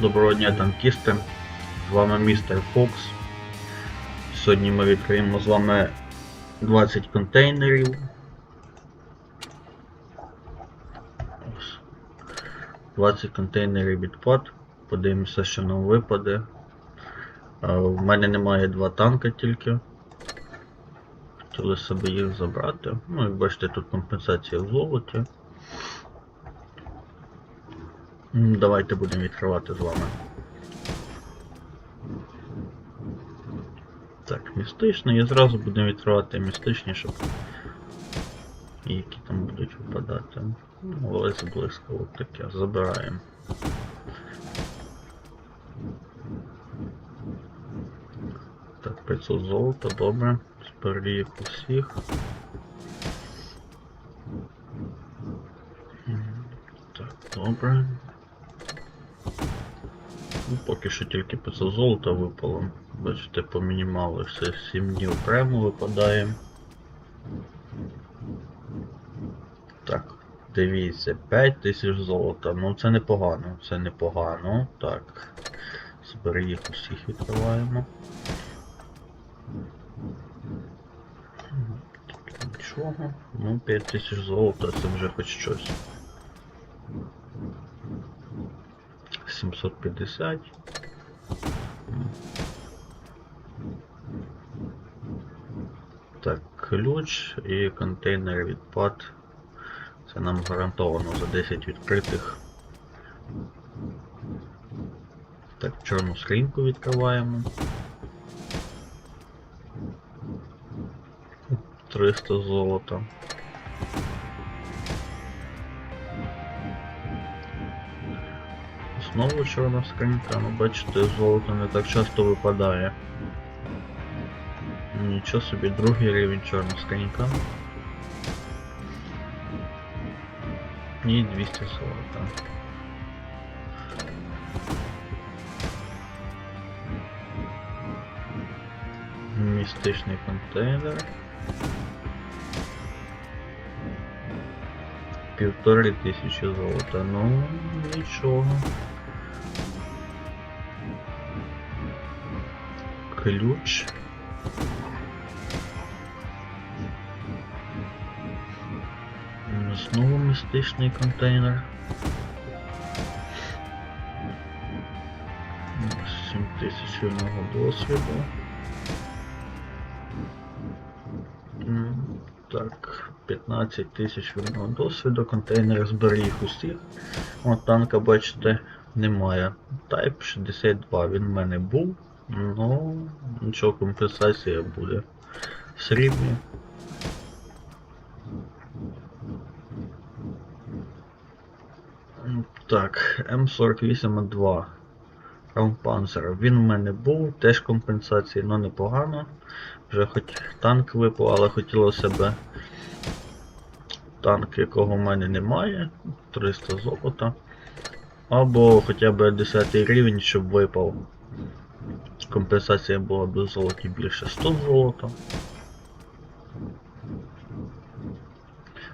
Доброго дня, танкісти. З вами містер Фокс. Сьогодні ми відкриємо з вами 20 контейнерів. Ось. 20 контейнерів від ПАД. Подивимося, що нам випаде. А, В мене немає два танка тільки. Хотіли собі їх забрати. Ну, як бачите, тут компенсація в золоті. Давайте будемо відкривати з вами. Так, містичний. І зразу будемо відкривати містичні, щоб які там будуть випадати. Ну, Олесь близько, от таке. Забираємо. Так, 500 золота, добре. Зберіг їх усіх. М, Так, добре. Ну, поки що тільки 500 золота випало. Бачите, по мінімалу все 7 днів прямо випадає. Так, дивіться, 5000 золота. Ну це непогано, це непогано. Так. Збери їх усіх відкриваємо. Нічого. Ну, 5000 золота, це вже хоч щось. 750. Так, ключ і контейнер відпад. Це нам гарантовано за 10 відкритих. Так, чорну скриньку відкриваємо. 300 золота. Знову чорна скринька, ну бачите, золото не так часто випадає. Нічого собі, другий рівень чорна скринька. І 200 золота. Містичний контейнер. Півтори тисячі золота, ну нічого. Ключ. Знову містичний контейнер. 7 тисяч одного досвіду. Так, 15 тисяч вільного досвіду, контейнер зберіг усіх. От танка, бачите, немає. Type 62 він в мене був. Ну, нічого, компенсація буде. Срібні. Так, М48А2. Раумпанцер. Він в мене був, теж компенсації, але непогано. Вже хоч танк випав, але хотілося б танк, якого в мене немає. 300 золота. Або хоча б 10 рівень, щоб випав. Компенсація була б золоті більше 100 золота.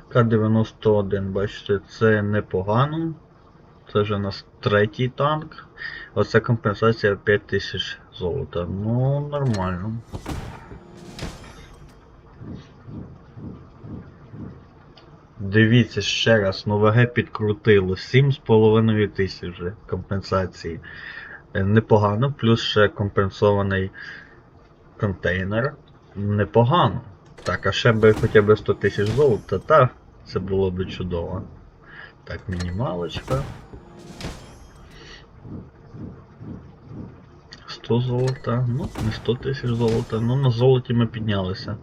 К-91, бачите, це непогано. Це вже у нас третій танк. Оце компенсація 5000 золота. Ну, нормально. Дивіться ще раз, ну ВГ підкрутило. 7,5 тисяч вже компенсації. Непогано, плюс ще компенсований контейнер. Непогано. Так, а ще би хоча б 100 тисяч золота, та це було б чудово. Так, мінімалочка. 100 золота, ну, не 100 тисяч золота, ну на золоті ми піднялися.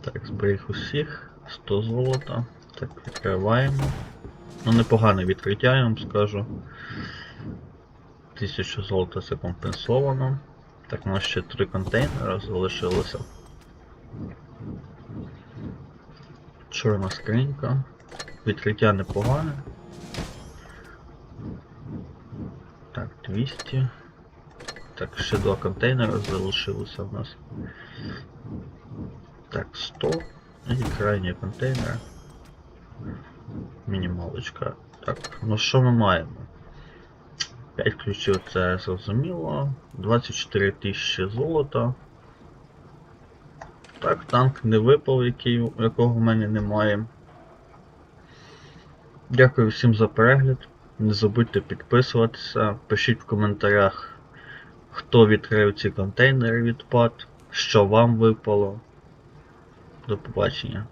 Так, зберіг усіх. 100 золота. Так, відкриваємо. Ну, непогане відкриття, я вам скажу. 1000 золота це компенсовано. Так, у нас ще 3 контейнери залишилося. Чорна скринька. Відкриття непогане. Так, 200. Так, ще два контейнери залишилося в нас. Так, 100. І крайній контейнер. Мінімалочка. Так, ну що ми маємо? 5 ключів це зрозуміло. 24 тисячі золота. Так, танк не випав, який, якого в мене немає. Дякую всім за перегляд. Не забудьте підписуватися. Пишіть в коментарях, хто відкрив ці контейнери від PAD, що вам випало. До побачення.